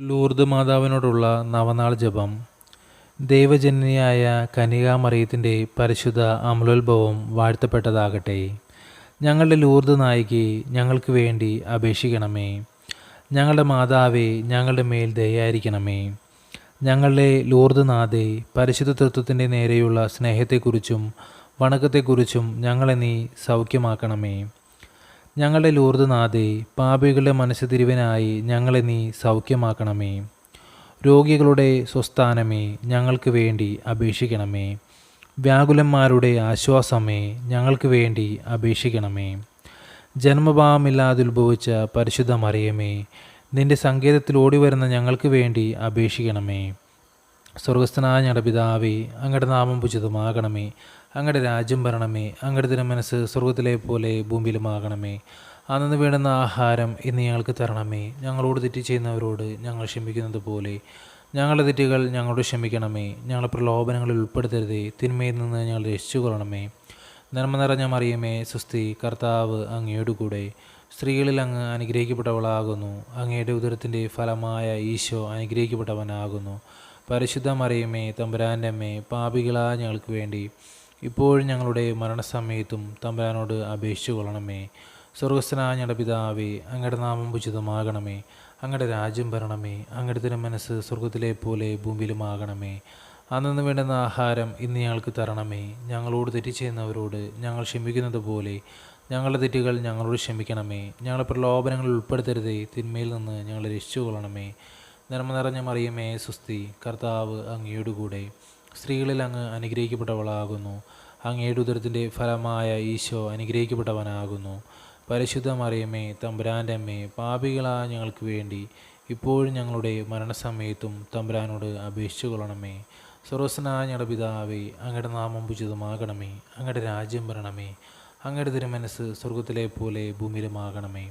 Lourdes മാതാവിനോടുള്ള നവനാൾ ജപം ദൈവജനനിയായ കനികാമറിയത്തിന്റെ പരിശുദ്ധ അമലോത്ഭവം വാഴ്ത്തപ്പെട്ടതാകട്ടെ. ഞങ്ങളുടെ ലൂർദ് നായികി ഞങ്ങൾക്ക് വേണ്ടി അപേക്ഷിക്കണമേ. ഞങ്ങളുടെ മാതാവേ ഞങ്ങളുടെ മേൽ ദയായിരിക്കണമേ. ഞങ്ങളുടെ ലൂർദ് നാഥേ പരിശുദ്ധ തത്വത്തിന്റെ നേരെയുള്ള സ്നേഹത്തെക്കുറിച്ചും വണക്കത്തെക്കുറിച്ചും ഞങ്ങളെ നീ സൗഖ്യമാക്കണമേ. ഞങ്ങളുടെ ലൂർദ് നാഥേ പാപികളുടെ മനസ്സ് തിരിവിനായി ഞങ്ങളെ നീ സൗഖ്യമാക്കണമേ. രോഗികളുടെ സ്വസ്ഥാനമേ ഞങ്ങൾക്ക് വേണ്ടി അപേക്ഷിക്കണമേ. വ്യാകുലന്മാരുടെ ആശ്വാസമേ ഞങ്ങൾക്ക് വേണ്ടി അപേക്ഷിക്കണമേ. ജന്മഭാവമില്ലാതെ ഉത്ഭവിച്ച പരിശുദ്ധ മറിയമേ നിന്റെ സങ്കേതത്തിൽ ഓടിവരുന്ന ഞങ്ങൾക്ക് വേണ്ടി അപേക്ഷിക്കണമേ. സ്വർഗസ്ഥനായ ഞങ്ങളുടെ പിതാവേ അങ്ങയുടെ നാമം പുജിതമാകണമേ. അങ്ങയുടെ രാജ്യം ഭരണമേ അങ്ങയുടെ തിരുമനസ് സ്വർഗത്തിലെ പോലെ ഭൂമിയിലുമാകണമേ. അന്നു വേണ്ടുന്ന ആഹാരം ഇന്ന് ഞങ്ങൾക്ക് തരണമേ. ഞങ്ങളോട് തെറ്റ് ചെയ്യുന്നവരോട് ഞങ്ങൾ ക്ഷമിക്കുന്നത് പോലെ ഞങ്ങളുടെ തെറ്റുകൾ ഞങ്ങളോട് ക്ഷമിക്കണമേ. ഞങ്ങളെ പ്രലോഭനങ്ങളിൽ ഉൾപ്പെടുത്തരുതേ. തിന്മയിൽ നിന്ന് ഞങ്ങൾ രക്ഷിച്ചുകൊള്ളണമേ. നന്മ നിറഞ്ഞ മറിയമേ സുസ്തി കർത്താവ് അങ്ങയോട് കൂടെ സ്ത്രീകളിൽ അങ്ങ് അനുഗ്രഹിക്കപ്പെട്ടവളാകുന്നു. അങ്ങയുടെ ഉദരത്തിന്റെ ഫലമായ ഈശോ അനുഗ്രഹിക്കപ്പെട്ടവനാകുന്നു. പരിശുദ്ധ മറിയമ്മേ തമ്പുരാന്റെ അമ്മേ പാപികളാ ഞങ്ങൾക്ക് വേണ്ടി ഇപ്പോഴും ഞങ്ങളുടെ മരണസമയത്തും തമ്പുരാനോട് അപേക്ഷിച്ചു കൊള്ളണമേ. സ്വർഗസ്ഥനായ ഞങ്ങളുടെ പിതാവേ അങ്ങയുടെ നാമം ഉചിതമാകണമേ. അങ്ങയുടെ രാജ്യം ഭരണമേ അങ്ങയുടെ തിരുമനസ് സ്വർഗത്തിലെ പോലെ ഭൂമിയിലുമാകണമേ. അന്നു വേണ്ടുന്ന ആഹാരം ഇന്ന് ഞങ്ങൾക്ക് തരണമേ. ഞങ്ങളോട് തെറ്റ് ചെയ്യുന്നവരോട് ഞങ്ങൾ ക്ഷമിക്കുന്നത് പോലെ ഞങ്ങളുടെ തെറ്റുകൾ ഞങ്ങളോട് ക്ഷമിക്കണമേ. ഞങ്ങളെ പ്രലോഭനങ്ങളിൽ ഉൾപ്പെടുത്തരുതേ. തിന്മയിൽ നിന്ന് ഞങ്ങളെ രക്ഷിച്ചുകൊള്ളണമേ നന്മ നിറഞ്ഞ മറിയമേ സുസ്തി കർത്താവ് അങ്ങയോടുകൂടെ. സ്ത്രീകളിൽ അങ്ങ് അനുഗ്രഹിക്കപ്പെട്ടവളാകുന്നു. അങ്ങയുടെ ഉദരത്തിന്റെ ഫലമായ ഈശോ അനുഗ്രഹിക്കപ്പെട്ടവനാകുന്നു. പരിശുദ്ധ മറിയമേ തമ്പുരാന്റെ അമ്മേ പാപികളായ ഞങ്ങൾക്ക് വേണ്ടി ഇപ്പോഴും ഞങ്ങളുടെ മരണസമയത്തും തമ്പുരാനോട് അപേക്ഷിച്ചു കൊള്ളണമേ സർവസ്വനായ ഞങ്ങളുടെ പിതാവേ അങ്ങയുടെ നാമം ഉചിതമാകണമേ. അങ്ങയുടെ രാജ്യം വരണമേ. അങ്ങയുടെ തിരുമനസ് സ്വർഗത്തിലെ പോലെ ഭൂമിയിലുമാകണമേ.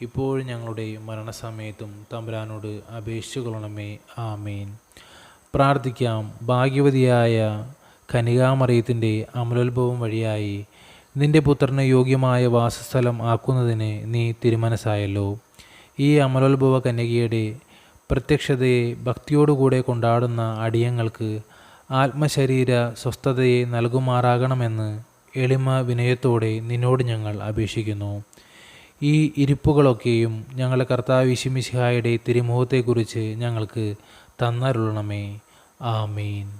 ഇപ്പോഴും ഞങ്ങളുടെ മരണസമയത്തും തമ്പുരാനോട് അപേക്ഷിച്ചു കൊള്ളണമേ ആമേൻ. പ്രാർത്ഥിക്കാം. ഭാഗ്യവതിയായ കനികാമറിയത്തിന്റെ അമലോത്ഭവം വഴിയായി നിന്റെ പുത്രന് യോഗ്യമായ വാസസ്ഥലം ആക്കുന്നതിന് നീ തിരുമനസ്സായല്ലോ. ഈ അമലോത്ഭവ കന്യകയുടെ പ്രത്യക്ഷതയെ ഭക്തിയോടുകൂടെ കൊണ്ടാടുന്ന അടിയങ്ങൾക്ക് ആത്മശരീര സ്വസ്ഥതയെ നൽകുമാറാകണമെന്ന് എളിമ വിനയത്തോടെ നിന്നോട് ഞങ്ങൾ അപേക്ഷിക്കുന്നു. ഈ ഇരിപ്പുകളൊക്കെയും ഞങ്ങളുടെ കർത്താവ് ഇശുമിശിഹായുടെ തിരുമുഖത്തെക്കുറിച്ച് ഞങ്ങൾക്ക് തന്നരുളണമേ. ആമീൻ.